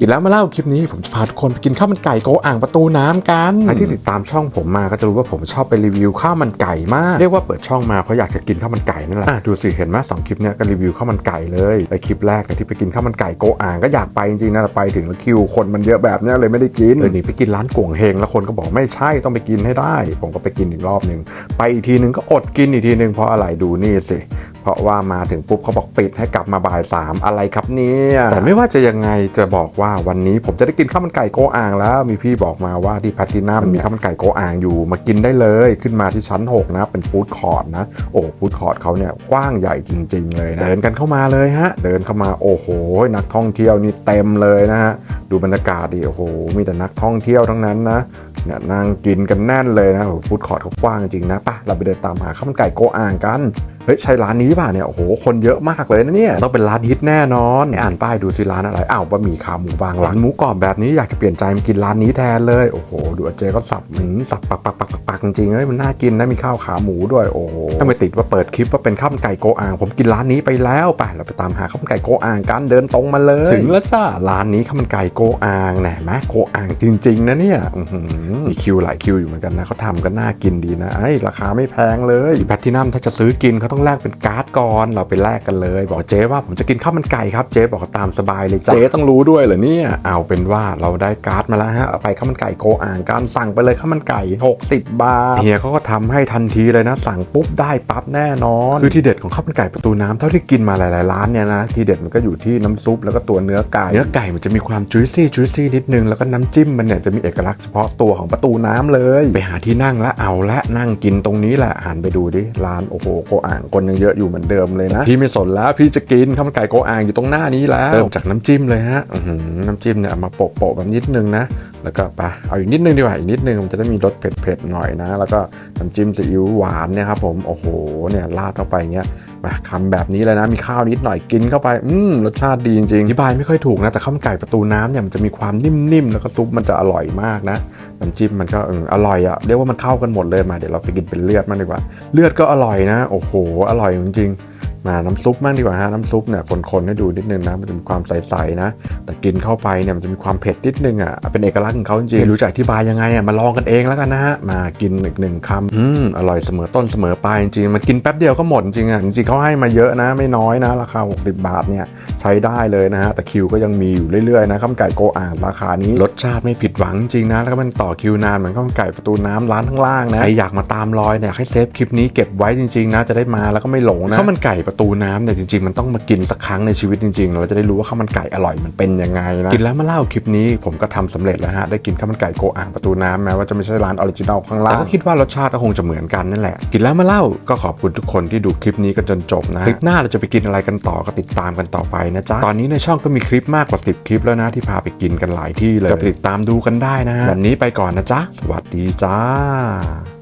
กินแล้วมาเล่าคลิปนี้ผมจะพาทุกคนไปกินข้าวมันไก่โกอ่างประตูน้ำกันใครที่ติดตามช่องผมมาก็จะรู้ว่าผมชอบไปรีวิวข้าวมันไก่มาก เรียกว่าเปิดช่องมาเพราะอยากจะกินข้าวมันไก่นั่นแหละอะดูสิเห็นไหมสองคลิปเนี้ยก็รีวิวข้าวมันไก่เลยไอคลิปแรกเนี่ยที่ไปกินข้าวมันไก่โกอ่างก็อยากไปจริงๆนะแต่ไปถึงแล้วคิวคนมันเยอะแบบเนี้ยเลยไม่ได้กินเลยหนีไปกินร้านกวงเฮงแล้วคนก็บอกไม่ใช่ต้องไปกินให้ได้ ผมก็ไปกินอีกรอบหนึ่งไปอีกทีนึงก็อดกินอีกทีนึงเพราะอะไรดูนี่สิเพ ราะว่ามาถึงปุ๊บเขาบอกปิดให้กลับมาบ่ายสามอะไรครับเนี่ยแต่ไม่ว่าจะยังไงจะบอกว่าวันนี้ผมจะได้กินข้าวมันไก่โกอ่างแล้ว มีพี่บอกมาว่าที่แพทตินัมมีข้าวมันไก่โกอ่างอยู่มากินได้เลยขึ้นมาที่ชั้น 6 นะ เป็นฟู้ดคอร์ทนะ โอ้ฟู้ดคอร์ทเขาเนี่ยกว้างใหญ่จริง ๆ เลยนะเดินกันเข้ามาเลยฮะ เดินเข้ามาโอ้โห นักท่องเที่ยวนี่เต็มเลยนะฮะดูบรรยากาศดิโอ้โห มีแต่นักท่องเที่ยวทั้งนั้นนะเนี่ยนั่งกินกันแน่นเลยนะโอ้โหฟู้ดคอร์ทเขากว้างจริงนะปะเราไปเดินตามหาข้าวมันไก่โกอ่างกัน เฮ้ยใช่ร้านนี้ป่ะเนี่ยโอ้โหคนเยอะมากเลยนะเนี่ยต้องเป็นร้านฮิตแน่นอนเนี่ยอ่านป้ายดูสิร้านอะไรอ้าวบะหมี่ขาหมูบางร้านหมูกรอบแบบนี้อยากจะเปลี่ยนใจมากินร้านนี้แทนเลยโอ้โหดูเจก็สับหนึ่งสับปักปักปักปักจริงๆเฮ้ยมันน่ากินนะมีข้าวขาหมูด้วยโอ้โหถ้าไม่ติดว่าเปิดคลิปว่าเป็นข้าวมันไก่โกอ่าง ผมกินร้านนี้ไปแล้วไปเราไปตามหาข้าวมันไก่โกอ่างกันเดินตรงมาเลยถึงแล้วจ้าร้านนี้ข้าวมันไก่โกอ่างนี่ยเห็นไหมโกอ่างจริง ๆ นะเนี่ยมีคิวหลายคิวอยู่เหมือนกันนะเขาทำกันน่ากินดีนะไอ้ราคาไม่แพงเลยแพทตินัมถ้าจะซื้อกินเขาต้องแลกเป็นการ์ดก่อนเราไปแลกกันเลย บอกเจ๊ว่าผมจะกินข้าวมันไก่ครับเจ๊บอกว่าตามสบายเลยจ้ะเจ๊ต้องรู้ด้วยเหรอเนี่ยเอาเป็นว่าเราได้การ์ดมาแล้วฮะเอาไปข้าวมันไก่โกอ่างกันสั่งไปเลยข้าวมันไก่60บาทเฮียเขาก็ทำให้ทันทีเลยนะ สั่งปุ๊บได้ปั๊บแน่นอนคือที่เด็ดของข้าวมันไก่ประตูน้ำเท่าที่กินมาหลายๆร้านเนี่ยนะที่เด็ดมันก็อยู่ที่น้ำซุปแล้วก็ตัวเนื้อไก่เนื้อไก่มันจะมีความจุยซี่จุยซี่นิดนึงแล้วก็น้ำจิ้มมันเนี่ยจะมีเอกลักษณ์เฉพาะตัวของประตูน้ำเลย ไปหาที่นั่งแล้วเอาละนั่งกินตรงนี้แหละหันไปดูดิร้านโอ้โหโกอ่างคนยังเยอะอยู่เหมือนเดิมเลยนะ พี่ไม่สนแล้วพี่จะกินข้าวมันไก่โกอ่างอยู่ตรงหน้านี้แล้วเริ่มจากน้ำจิ้มเลยฮะอื้อหือน้ำจิ้มเนี่ยเอามาโปะโปะๆแบบนิดนึงนะ แล้วก็ไปเอาอีกนิดนึงดีกว่าอีกนิดนึงมันจะได้มีรสเผ็ดๆหน่อยนะ แล้วก็น้ำจิ้มซีอิ๊วหวานเนี่ยครับผมโอ้โหเนี่ยราดเข้าไปเงี้ยมา คำแบบนี้เลยนะมีข้าวนิดหน่อยกินเข้าไปอืมรสชาติดีจริงๆอธิบายไม่ค่อยถูกนะ แต่ข้าวมันไก่ประตูน้ำเนี่ยมันจะมีความนิ่มๆ แล้วก็ซุปมันจะอร่อยมากนะน้ำจิ้มมันก็อร่อยอะเรียกว่ามันเข้ากันหมดเลยมาเดี๋ยวเราไปกินเป็นเลือดมากดีกว่า เลือดก็อร่อยนะ โอ้โห อร่อยจริงๆ มาน้ำซุปมากดีกว่าฮะน้ำซุปเนี่ยคนๆให้ดูนิดนึงนะ มันจะมีความใสๆนะ แต่กินเข้าไปเนี่ยมันจะมีความเผ็ดนิดนึงอะเป็นเอกลักษณ์ของเขาจริงๆไม่รู้จะอธิบายยังไงอะมาลองกันเองแล้วกันนะฮะมากินอีกหนึ่งคำอืมอร่อยเสมอต้นเสมอปลายจริงๆมันกินแป๊บเดียวก็หมดจริงๆอะจริงๆเขาให้มาเยอะนะ ไม่น้อยนะ ราคา 60 บาทเนี่ยใช้ได้เลยนะฮะแต่คิวก็ยังมีอยู่เรื่อยๆนะข้าวมันไก่โกอ่างราคานี้รสชาติไม่ผิดหวังจริงนะ แล้วก็มันต่อคิวนานเหมือนข้าวมันไก่ประตูน้ำร้านข้างล่างนะใครอยากมาตามรอยเนี่ยให้เซฟคลิปนี้เก็บไว้จริงๆนะจะได้มาแล้วก็ไม่หลงนะข้าวมันไก่ประตูน้ำเนี่ยจริงๆ มันต้องมากินสักครั้งในชีวิตจริงๆ เราจะได้รู้ว่าข้าวมันไก่อร่อยมันเป็นยังไงนะ กินแล้วมาเล่าคลิปนี้ผมก็ทำสำเร็จแล้วฮะ ได้กินข้าวมันไก่โกอ่างประตูน้ำแม้ว่าจะไม่ใช่ร้านออริจินอลข้างล่างแต่ก็คิดว่ารสชาติก็คงจะเหมือนกันนั่นแหละ กินแล้วมาเล่าก็ขอบคุณทุกคนที่ดูคลิปนี้กันจนจบนะคลิปหน้าเราจะไปกินอะไรกันต่อก็ติดตามกันต่อไปนะจ๊ะ ตอนนี้ในช่องก็มีคลิปมากกว่า10คลิปแล้วนะที่พาไปกินกันหลายที่เลยก็ไปติดตามดูกันได้นะวันนี้ไปก่อนนะจ๊ะสวัสดีจ้า